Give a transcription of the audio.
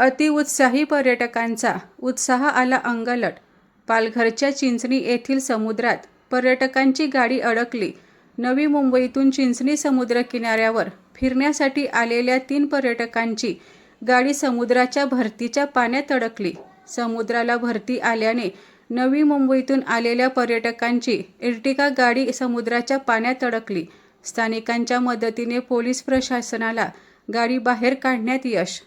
अतिउत्साही पर्यटकांचा उत्साह आला अंगलट. पालघरच्या चिंचणी येथील समुद्रात पर्यटकांची गाडी अडकली. नवी मुंबईतून चिंचणी समुद्र किनाऱ्यावर फिरण्यासाठी आलेल्या तीन पर्यटकांची गाडी समुद्राच्या भरतीच्या पाण्यात अडकली. समुद्राला भरती आल्याने नवी मुंबईतून आलेल्या पर्यटकांची इर्टिगा गाडी समुद्राच्या पाण्यात अडकली. स्थानिकांच्या मदतीने पोलीस प्रशासनाला गाडी बाहेर काढण्यात यश